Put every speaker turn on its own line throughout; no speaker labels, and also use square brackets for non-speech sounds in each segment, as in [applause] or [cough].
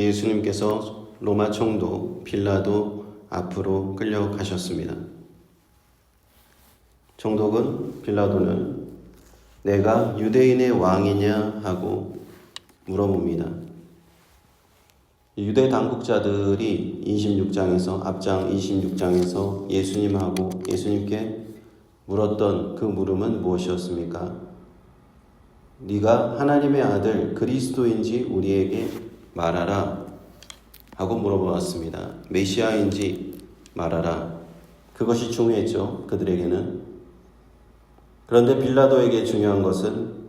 예수님께서 로마 총독 빌라도 앞으로 끌려가셨습니다. 총독은 빌라도는 내가 유대인의 왕이냐 하고 물어봅니다. 유대 당국자들이 26장에서 앞장 26장에서 예수님하고 예수님께 물었던 그 물음은 무엇이었습니까? 네가 하나님의 아들 그리스도인지 우리에게 말하라 하고 물어보았습니다. 메시아인지 말하라. 그것이 중요했죠. 그들에게는. 그런데 빌라도에게 중요한 것은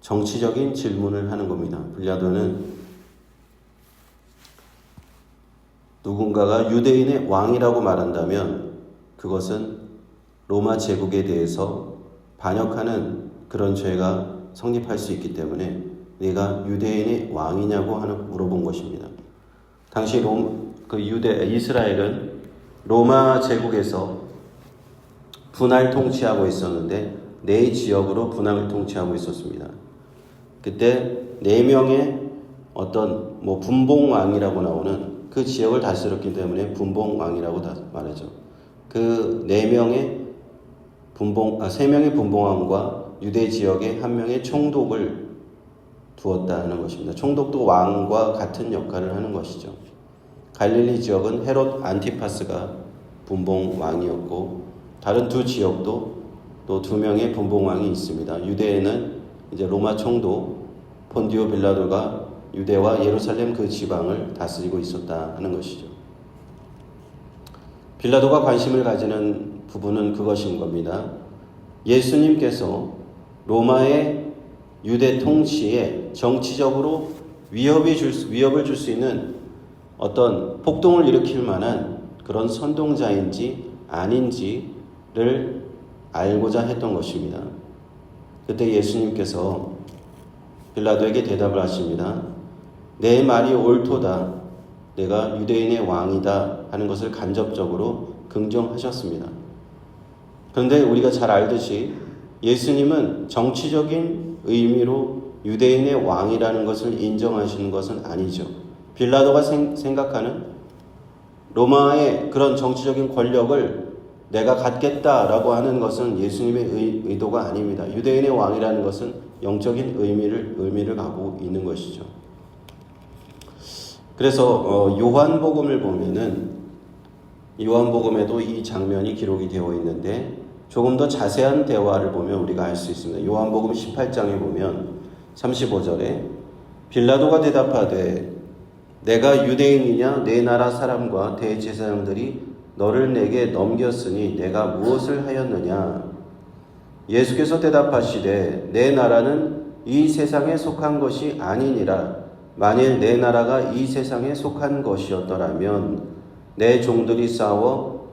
정치적인 질문을 하는 겁니다. 빌라도는 누군가가 유대인의 왕이라고 말한다면 그것은 로마 제국에 대해서 반역하는 그런 죄가 성립할 수 있기 때문에 네가 유대인의 왕이냐고 하는 물어본 것입니다. 당시 롬, 그 유대 이스라엘은 로마 제국에서 분할 통치하고 있었는데 네 지역으로 분할 통치하고 있었습니다. 그때 네 명의 어떤 뭐 분봉왕이라고 나오는 그 지역을 다스렸기 때문에 분봉왕이라고 말하죠. 그 네 명의 분봉 아세 명의 분봉왕과 유대 지역에 한 명의 총독을 두었다 하는 것입니다. 총독도 왕과 같은 역할을 하는 것이죠. 갈릴리 지역은 헤롯 안티파스가 분봉 왕이었고 다른 두 지역도 또 두 명의 분봉 왕이 있습니다. 유대에는 이제 로마 총독 폰디오 빌라도가 유대와 예루살렘 그 지방을 다스리고 있었다 하는 것이죠. 빌라도가 관심을 가지는 부분은 그것인 겁니다. 예수님께서 로마의 유대 통치에 정치적으로 위협이 줄 수, 위협을 줄 수 있는 어떤 폭동을 일으킬 만한 그런 선동자인지 아닌지를 알고자 했던 것입니다. 그때 예수님께서 빌라도에게 대답을 하십니다. 내 말이 옳도다. 내가 유대인의 왕이다 하는 것을 간접적으로 긍정하셨습니다. 그런데 우리가 잘 알듯이 예수님은 정치적인 의미로 유대인의 왕이라는 것을 인정하시는 것은 아니죠. 빌라도가 생각하는 로마의 그런 정치적인 권력을 내가 갖겠다라고 하는 것은 예수님의 의, 도가 아닙니다. 유대인의 왕이라는 것은 영적인 의미를 의미를 갖고 있는 것이죠. 그래서 어, 요한복음을 보면은 요한복음에도 이 장면이 기록이 되어 있는데 조금 더 자세한 대화를 보면 우리가 알 수 있습니다. 요한복음 18장에 보면 35절에 빌라도가 대답하되 내가 유대인이냐? 내 나라 사람과 대제사장들이 너를 내게 넘겼으니 내가 무엇을 하였느냐? 예수께서 대답하시되 내 나라는 이 세상에 속한 것이 아니니라. 만일 내 나라가 이 세상에 속한 것이었더라면 내 종들이 싸워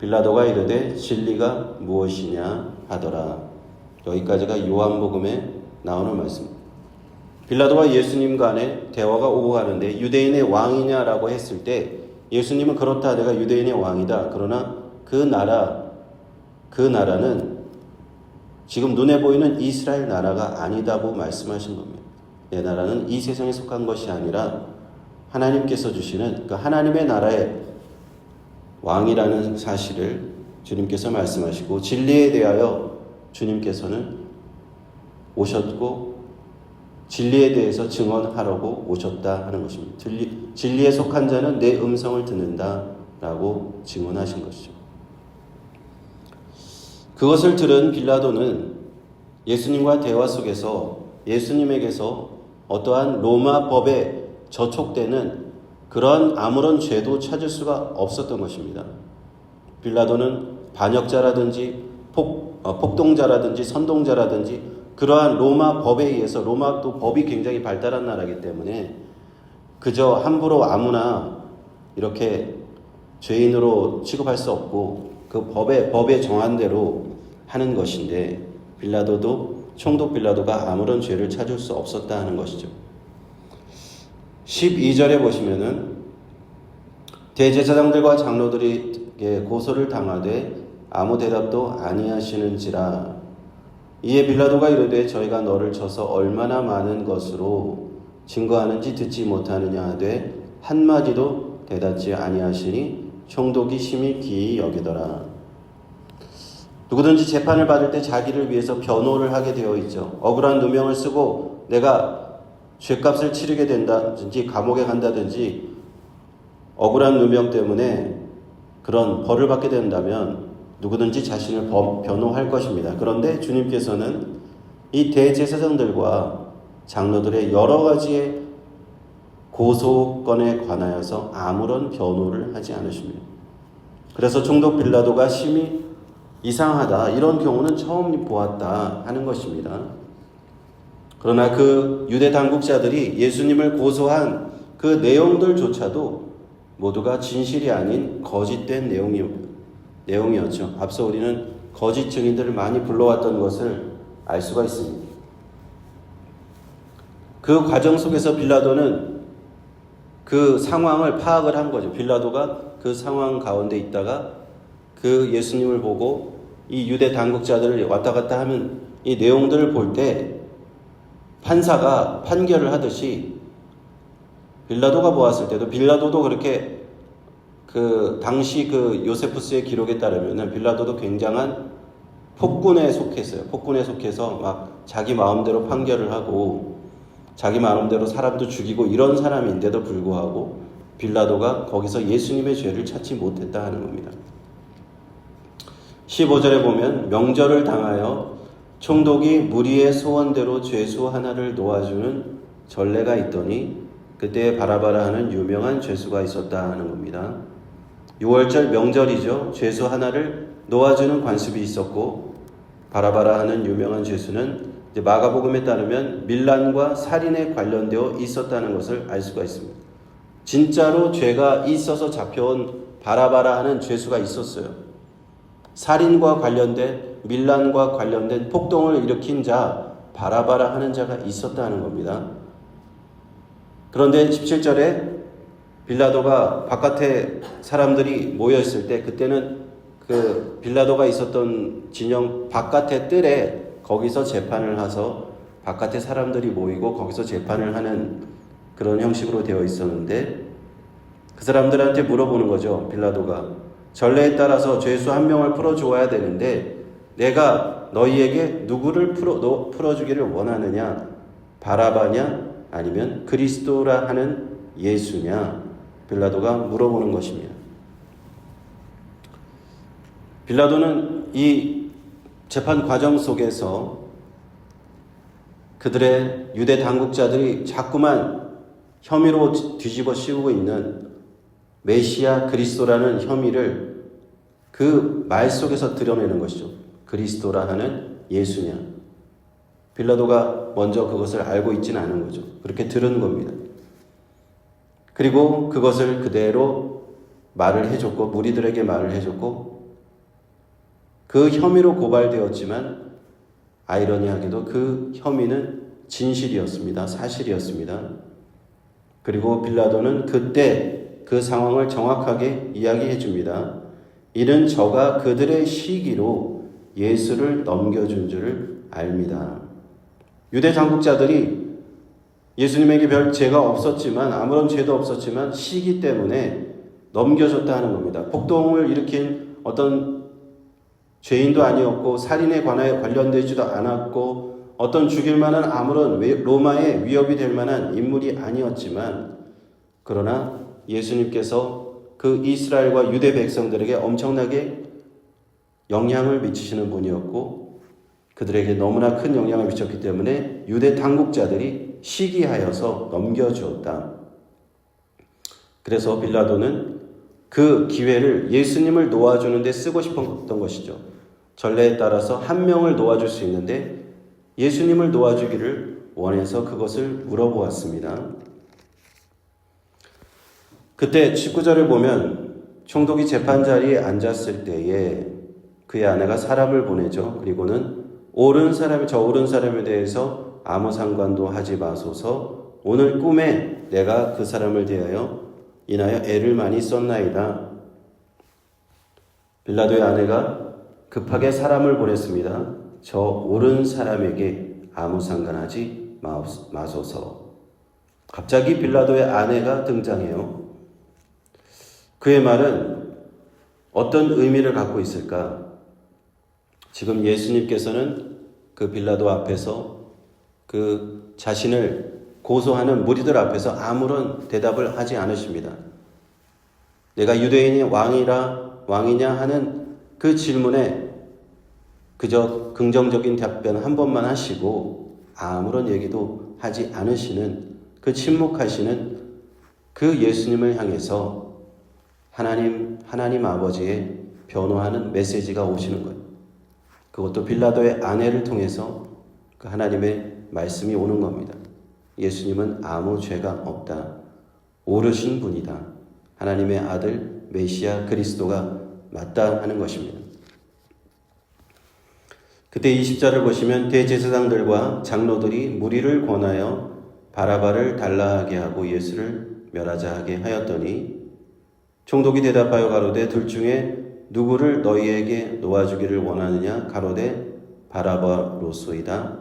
빌라도가 이르되 진리가 무엇이냐 하더라. 여기까지가 요한복음에 나오는 말씀 빌라도와 예수님 간의 대화가 오고 가는데 유대인의 왕이냐라고 했을 때 예수님은 그렇다 내가 유대인의 왕이다. 그러나 그 나라 그 나라는 지금 눈에 보이는 이스라엘 나라가 아니다고 말씀하신 겁니다. 내 나라는 이 세상에 속한 것이 아니라 하나님께서 주시는 그 하나님의 나라의 왕이라는 사실을 주님께서 말씀하시고 진리에 대하여 주님께서는 오셨고 진리에 대해서 증언하려고 오셨다 하는 것입니다. 진리, 진리에 속한 자는 내 음성을 듣는다 라고 증언하신 것이죠. 그것을 들은 빌라도는 예수님과 대화 속에서 예수님에게서 어떠한 로마 법에 저촉되는 그런 아무런 죄도 찾을 수가 없었던 것입니다. 빌라도는 반역자라든지 폭, 어, 폭동자라든지 선동자라든지 그러한 로마 법에 의해서 로마 또 법이 굉장히 발달한 나라이기 때문에 그저 함부로 아무나 이렇게 죄인으로 취급할 수 없고 그 법에 법에 정한 대로 하는 것인데 빌라도도 총독 빌라도가 아무런 죄를 찾을 수 없었다 하는 것이죠. 12절에 보시면은 대제사장들과 장로들이 고소를 당하되 아무 대답도 아니하시는지라. 이에 빌라도가 이르되 저희가 너를 쳐서 얼마나 많은 것으로 증거하는지 듣지 못하느냐 하되 한마디도 대답지 아니하시니 총독이 심히 기이 여기더라. 누구든지 재판을 받을 때 자기를 위해서 변호를 하게 되어 있죠. 억울한 누명을 쓰고 내가 죄값을 치르게 된다든지 감옥에 간다든지 억울한 누명 때문에 그런 벌을 받게 된다면 누구든지 자신을 변호할 것입니다. 그런데 주님께서는 이 대제사장들과 장로들의 여러 가지의 고소건에 관하여서 아무런 변호를 하지 않으십니다. 그래서 총독 빌라도가 심히 이상하다. 이런 경우는 처음 보았다 하는 것입니다. 그러나 그 유대 당국자들이 예수님을 고소한 그 내용들조차도 모두가 진실이 아닌 거짓된 내용이, 내용이었죠. 앞서 우리는 거짓 증인들을 많이 불러왔던 것을 알 수가 있습니다. 그 과정 속에서 빌라도는 그 상황을 파악을 한 거죠. 빌라도가 그 상황 가운데 있다가 그 예수님을 보고 이 유대 당국자들을 왔다 갔다 하면 이 내용들을 볼 때 판사가 판결을 하듯이 빌라도가 보았을 때도 빌라도도 그렇게 그 당시 그 요세푸스의 기록에 따르면은 빌라도도 굉장한 폭군에 속했어요. 폭군에 속해서 막 자기 마음대로 판결을 하고 자기 마음대로 사람도 죽이고 이런 사람인데도 불구하고 빌라도가 거기서 예수님의 죄를 찾지 못했다 하는 겁니다. 15절에 보면 명절을 당하여 총독이 무리의 소원대로 죄수 하나를 놓아주는 전례가 있더니 그때 바라바라 하는 유명한 죄수가 있었다 하는 겁니다. 6월절 명절이죠. 죄수 하나를 놓아주는 관습이 있었고 바라바라 하는 유명한 죄수는 마가복음에 따르면 밀란과 살인에 관련되어 있었다는 것을 알 수가 있습니다. 진짜로 죄가 있어서 잡혀온 바라바라 하는 죄수가 있었어요. 살인과 관련된 밀란과 관련된 폭동을 일으킨 자 바라바라 하는 자가 있었다는 겁니다. 그런데 17절에 빌라도가 바깥에 사람들이 모여 있을 때 그때는 그 빌라도가 있었던 진영 바깥의 뜰에 거기서 재판을 해서 바깥에 사람들이 모이고 거기서 재판을 하는 그런 형식으로 되어 있었는데 그 사람들한테 물어보는 거죠. 빌라도가 전례에 따라서 죄수 한 명을 풀어 주어야 되는데 내가 너희에게 누구를 풀어 풀어주기를 원하느냐? 바라바냐? 아니면 그리스도라 하는 예수냐? 빌라도가 물어보는 것입니다. 빌라도는 이 재판 과정 속에서 그들의 유대 당국자들이 자꾸만 혐의로 뒤집어 씌우고 있는 메시아 그리스도라는 혐의를 그 말 속에서 드러내는 것이죠. 그리스도라 하는 예수냐. 빌라도가 먼저 그것을 알고 있지는 않은 거죠. 그렇게 들은 겁니다. 그리고 그것을 그대로 말을 해줬고 무리들에게 말을 해줬고 그 혐의로 고발되었지만 아이러니하게도 그 혐의는 진실이었습니다. 사실이었습니다. 그리고 빌라도는 그때 그 상황을 정확하게 이야기해 줍니다. 이는 저가 그들의 시기로 예수를 넘겨준 줄을 압니다. 유대 당국자들이 예수님에게 별 죄가 없었지만 아무런 죄도 없었지만 시기 때문에 넘겨줬다 하는 겁니다. 폭동을 일으킨 어떤 죄인도 아니었고 살인에 관하여 관련되지도 않았고 어떤 죽일 만한 아무런 로마의 위협이 될 만한 인물이 아니었지만 그러나 예수님께서 그 이스라엘과 유대 백성들에게 엄청나게 영향을 미치시는 분이었고 그들에게 너무나 큰 영향을 미쳤기 때문에 유대 당국자들이 시기하여서 넘겨주었다. 그래서 빌라도는 그 기회를 예수님을 놓아주는데 쓰고 싶었던 것이죠. 전례에 따라서 한 명을 놓아줄 수 있는데 예수님을 놓아주기를 원해서 그것을 물어보았습니다. 그때 19절을 보면 총독이 재판 자리에 앉았을 때에 그의 아내가 사람을 보내죠. 그리고는 옳은 사람이 저 옳은 사람에 대해서 아무 상관도 하지 마소서. 오늘 꿈에 내가 그 사람을 대하여 인하여 애를 많이 썼나이다. 빌라도의 아내가 급하게 사람을 보냈습니다. 저 옳은 사람에게 아무 상관하지 마소서. 갑자기 빌라도의 아내가 등장해요. 그의 말은 어떤 의미를 갖고 있을까? 지금 예수님께서는 그 빌라도 앞에서 그 자신을 고소하는 무리들 앞에서 아무런 대답을 하지 않으십니다. 내가 유대인의 왕이라 왕이냐 하는 그 질문에 그저 긍정적인 답변 한 번만 하시고 아무런 얘기도 하지 않으시는 그 침묵하시는 그 예수님을 향해서 하나님 하나님 아버지의 변호하는 메시지가 오시는 거예요. 그것도 빌라도의 아내를 통해서 그 하나님의 말씀이 오는 겁니다. 예수님은 아무 죄가 없다. 오르신 분이다. 하나님의 아들 메시아 그리스도가 맞다 하는 것입니다. 그때 20절을 보시면 대제사장들과 장로들이 무리를 권하여 바라바를 달라하게 하고 예수를 멸하자 하게 하였더니 총독이 대답하여 가로되 둘 중에 누구를 너희에게 놓아주기를 원하느냐 가로되 바라바로소이다.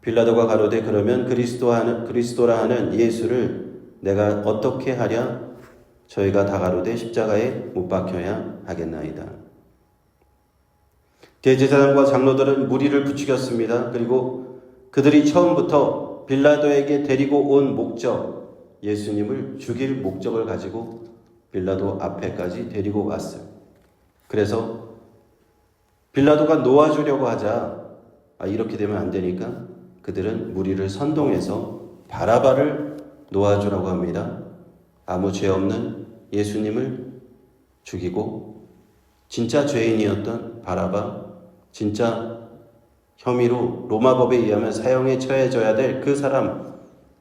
빌라도가 가로되 그러면 그리스도 하는 그리스도라 하는 예수를 내가 어떻게 하랴 저희가 다 가로되 십자가에 못 박혀야 하겠나이다. 대제사장과 장로들은 무리를 부추겼습니다. 그리고 그들이 처음부터 빌라도에게 데리고 온 목적, 예수님을 죽일 목적을 가지고 빌라도 앞에까지 데리고 왔어요. 그래서 빌라도가 놓아주려고 하자 아, 이렇게 되면 안 되니까 그들은 무리를 선동해서 바라바를 놓아주라고 합니다. 아무 죄 없는 예수님을 죽이고 진짜 죄인이었던 바라바, 진짜 혐의로 로마법에 의하면 사형에 처해져야 될 그 사람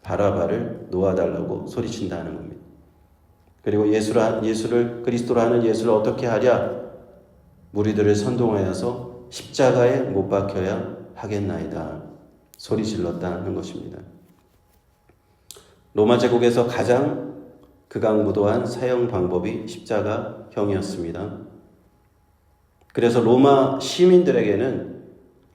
바라바를 놓아달라고 소리친다는 겁니다. 그리고 예수라, 예수를 그리스도라 하는 예수를 어떻게 하랴? 무리들을 선동하여서 십자가에 못 박혀야 하겠나이다. 소리 질렀다는 것입니다. 로마 제국에서 가장 극악무도한 사형 방법이 십자가형이었습니다. 그래서 로마 시민들에게는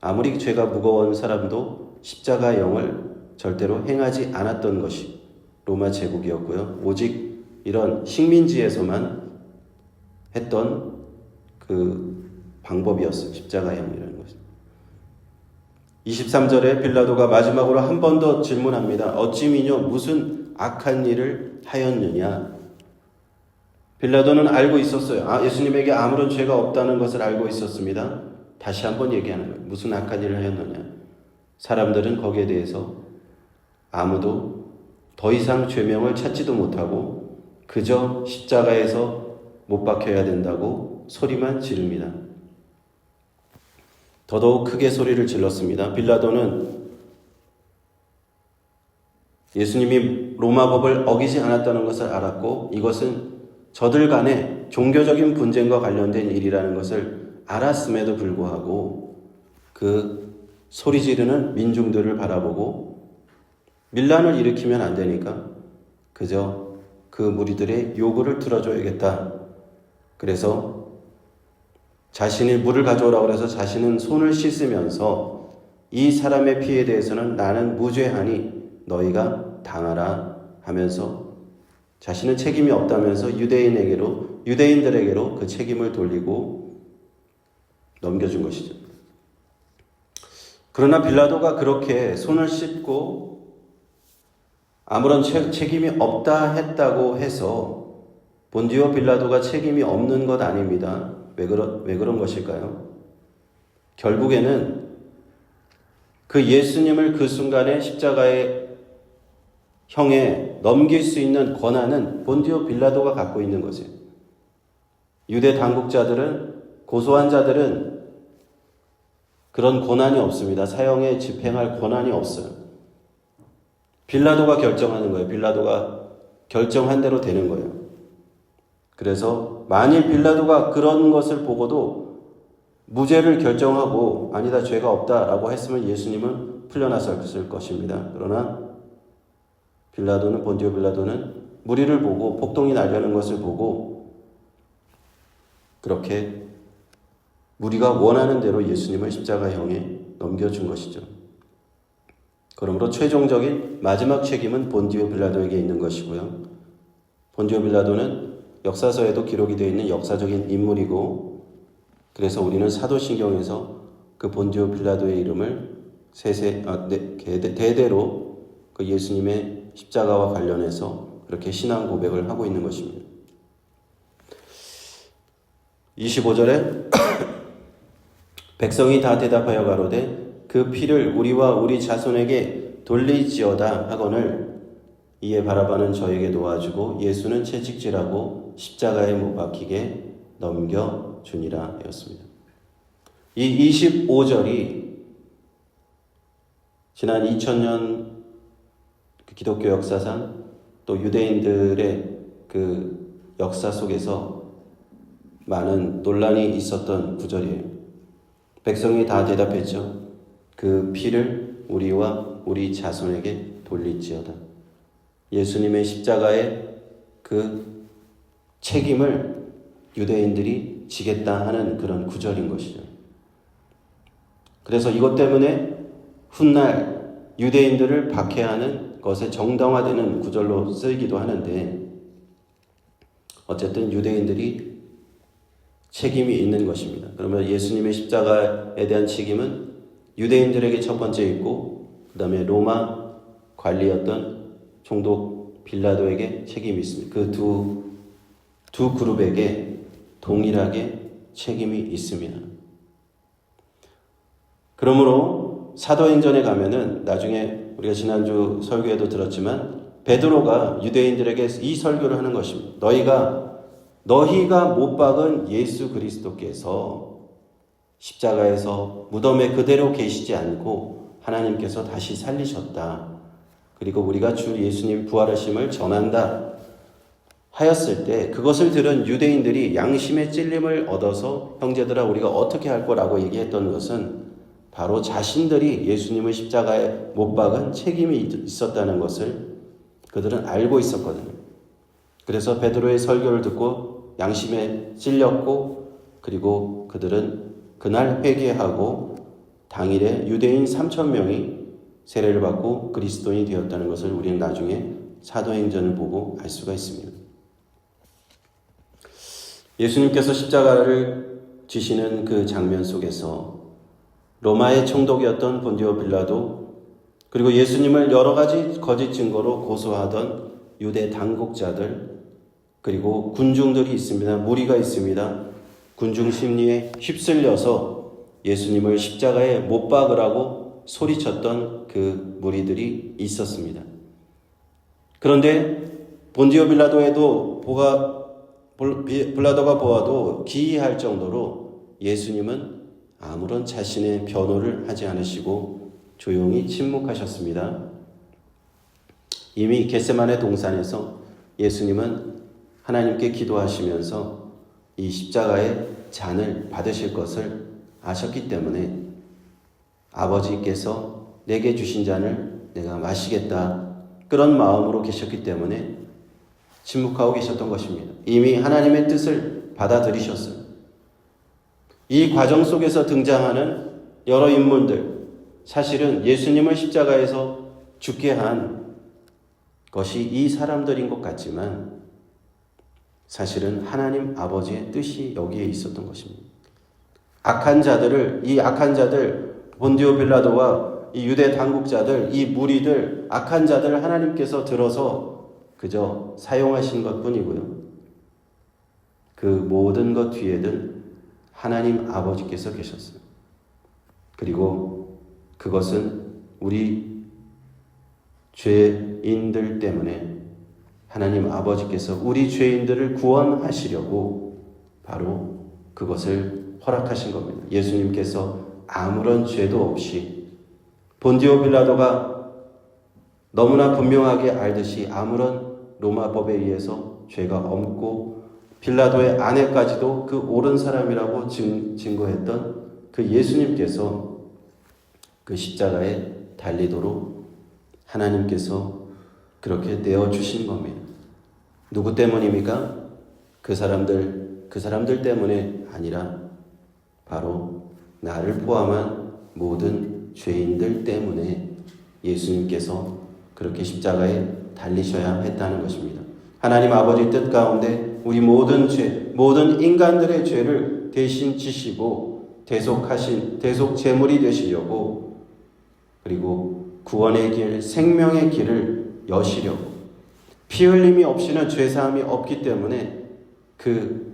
아무리 죄가 무거운 사람도 십자가형을 절대로 행하지 않았던 것이 로마 제국이었고요. 오직 이런 식민지에서만 했던 그 방법이었어요. 십자가형이라는 것은. 23절에 빌라도가 마지막으로 한 번 더 질문합니다. 어찌 미뇨 무슨 악한 일을 하였느냐? 빌라도는 알고 있었어요. 아, 예수님에게 아무런 죄가 없다는 것을 알고 있었습니다. 다시 한번 얘기하는 거예요. 무슨 악한 일을 하였느냐? 사람들은 거기에 대해서 아무도 더 이상 죄명을 찾지도 못하고 그저 십자가에서 못 박혀야 된다고 소리만 지릅니다. 더더욱 크게 소리를 질렀습니다. 빌라도는 예수님이 로마 법을 어기지 않았다는 것을 알았고 이것은 저들 간의 종교적인 분쟁과 관련된 일이라는 것을 알았음에도 불구하고 그 소리 지르는 민중들을 바라보고 밀란을 일으키면 안 되니까 그저 그 무리들의 요구를 들어줘야겠다. 그래서 자신이 물을 가져오라고 해서 자신은 손을 씻으면서 이 사람의 피에 대해서는 나는 무죄하니 너희가 당하라 하면서 자신은 책임이 없다면서 유대인에게로 유대인들에게로 그 책임을 돌리고 넘겨준 것이죠. 그러나 빌라도가 그렇게 손을 씻고 아무런 책임이 없다 했다고 해서 본디오 빌라도가 책임이 없는 것 아닙니다. 왜, 그러, 왜 그런 것일까요? 결국에는 그 예수님을 그 순간에 십자가의 형에 넘길 수 있는 권한은 본디오 빌라도가 갖고 있는 것이에요. 유대 당국자들은 고소한 자들은 그런 권한이 없습니다. 사형에 집행할 권한이 없어요. 빌라도가 결정하는 거예요. 빌라도가 결정한 대로 되는 거예요. 그래서 만일 빌라도가 그런 것을 보고도 무죄를 결정하고 아니다 죄가 없다라고 했으면 예수님은 풀려났을 것입니다. 그러나 빌라도는 본디오 빌라도는 무리를 보고 폭동이 나려는 것을 보고 그렇게 무리가 원하는 대로 예수님을 십자가형에 넘겨준 것이죠. 그러므로 최종적인 마지막 책임은 본디오 빌라도에게 있는 것이고요. 본디오 빌라도는 역사서에도 기록이 되어 있는 역사적인 인물이고 그래서 우리는 사도신경에서 그 본디오 빌라도의 이름을 세세 아, 네, 대대로 그 예수님의 십자가와 관련해서 그렇게 신앙 고백을 하고 있는 것입니다. 25절에 [clears throat] 백성이 다 대답하여 가로되 그 피를 우리와 우리 자손에게 돌리지어다 하거늘 이에 바라바는 저에게 놓아주고 예수는 채찍질하고 십자가에 못 박히게 넘겨 주니라 하였습니다. 이 25절이 지난 2000년 그 기독교 역사상 또 유대인들의 그 역사 속에서 많은 논란이 있었던 구절이에요. 백성이 다 대답했죠. 그 피를 우리와 우리 자손에게 돌릴지어다. 예수님의 십자가의 그 책임을 유대인들이 지겠다 하는 그런 구절인 것이죠. 그래서 이것 때문에 훗날 유대인들을 박해하는 것에 정당화되는 구절로 쓰이기도 하는데 어쨌든 유대인들이 책임이 있는 것입니다. 그러면 예수님의 십자가에 대한 책임은 유대인들에게 첫 번째 있고 그 다음에 로마 관리였던 총독 빌라도에게 책임이 있습니다. 그 두 두 그룹에게 동일하게 책임이 있습니다. 그러므로 사도행전에 가면은 나중에 우리가 지난주 설교에도 들었지만 베드로가 유대인들에게 이 설교를 하는 것입니다. 너희가 너희가 못 박은 예수 그리스도께서 십자가에서 무덤에 그대로 계시지 않고 하나님께서 다시 살리셨다. 그리고 우리가 주 예수님 부활하심을 전한다. 하였을 때 그것을 들은 유대인들이 양심의 찔림을 얻어서 형제들아 우리가 어떻게 할 거라고 얘기했던 것은 바로 자신들이 예수님을 십자가에 못 박은 책임이 있었다는 것을 그들은 알고 있었거든요. 그래서 베드로의 설교를 듣고 양심에 찔렸고 그리고 그들은 그날 회개하고 당일에 유대인 3천 명이 세례를 받고 그리스도인이 되었다는 것을 우리는 나중에 사도행전을 보고 알 수가 있습니다. 예수님께서 십자가를 지시는 그 장면 속에서 로마의 총독이었던 본디오 빌라도 그리고 예수님을 여러 가지 거짓 증거로 고소하던 유대 당국자들 그리고 군중들이 있습니다. 무리가 있습니다. 군중 심리에 휩쓸려서 예수님을 십자가에 못 박으라고 소리쳤던 그 무리들이 있었습니다. 그런데 본디오 빌라도에도 보가 블라더가 보아도 기이할 정도로 예수님은 아무런 자신의 변호를 하지 않으시고 조용히 침묵하셨습니다. 이미 겟세만의 동산에서 예수님은 하나님께 기도하시면서 이 십자가의 잔을 받으실 것을 아셨기 때문에 아버지께서 내게 주신 잔을 내가 마시겠다. 그런 마음으로 계셨기 때문에 침묵하고 계셨던 것입니다. 이미 하나님의 뜻을 받아들이셨어요. 이 과정 속에서 등장하는 여러 인물들, 사실은 예수님을 십자가에서 죽게 한 것이 이 사람들인 것 같지만 사실은 하나님 아버지의 뜻이 여기에 있었던 것입니다. 악한 자들을, 이 악한 자들, 본디오 빌라도와 이 유대 당국자들, 이 무리들, 악한 자들을 하나님께서 들어서 그저 사용하신 것 뿐이고요. 그 모든 것 뒤에는 하나님 아버지께서 계셨어요. 그리고 그것은 우리 죄인들 때문에 하나님 아버지께서 우리 죄인들을 구원하시려고 바로 그것을 허락하신 겁니다. 예수님께서 아무런 죄도 없이 본디오 빌라도가 너무나 분명하게 알듯이 아무런 로마법에 의해서 죄가 없고 빌라도의 아내까지도 그 옳은 사람이라고 증, 증거했던 그 예수님께서 그 십자가에 달리도록 하나님께서 그렇게 내어 주신 겁니다. 누구 때문입니까? 그 사람들 그 사람들 때문에 아니라 바로 나를 포함한 모든 죄인들 때문에 예수님께서 그렇게 십자가에 달리셔야 했다는 것입니다. 하나님 아버지 뜻 가운데 우리 모든 죄, 모든 인간들의 죄를 대신 지시고 대속하신 대속 제물이 되시려고 그리고 구원의 길, 생명의 길을 여시려고 피 흘림이 없이는 죄 사함이 없기 때문에 그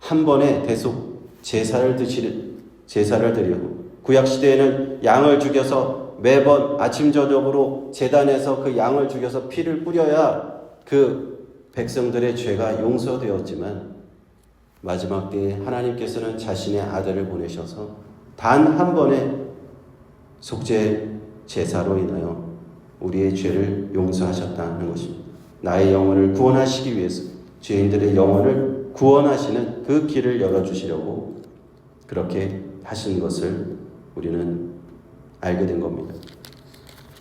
한 번에 대속 제사를 드시 제사를 드리고 구약 시대에는 양을 죽여서 매번 아침 저녁으로 제단에서 그 양을 죽여서 피를 뿌려야 그 백성들의 죄가 용서되었지만 마지막 때에 하나님께서는 자신의 아들을 보내셔서 단 한 번의 속죄 제사로 인하여 우리의 죄를 용서하셨다는 것입니다. 나의 영혼을 구원하시기 위해서 죄인들의 영혼을 구원하시는 그 길을 열어주시려고 그렇게 하신 것을 우리는 알게 된 겁니다.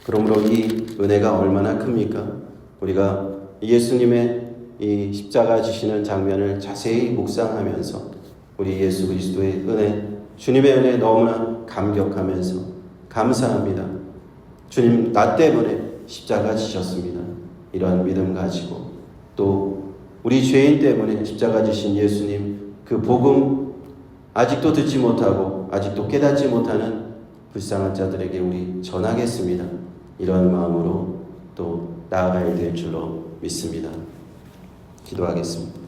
그러므로 이 은혜가 얼마나 큽니까? 우리가 예수님의 이 십자가 지시는 장면을 자세히 묵상하면서 우리 예수 그리스도의 은혜, 주님의 은혜에 너무나 감격하면서 감사합니다. 주님 나 때문에 십자가 지셨습니다. 이러한 믿음 가지고 또 우리 죄인 때문에 십자가 지신 예수님 그 복음 아직도 듣지 못하고 아직도 깨닫지 못하는 불쌍한 자들에게 우리 전하겠습니다. 이러한 마음으로 또 나아가야 될 줄로 믿습니다. 기도하겠습니다.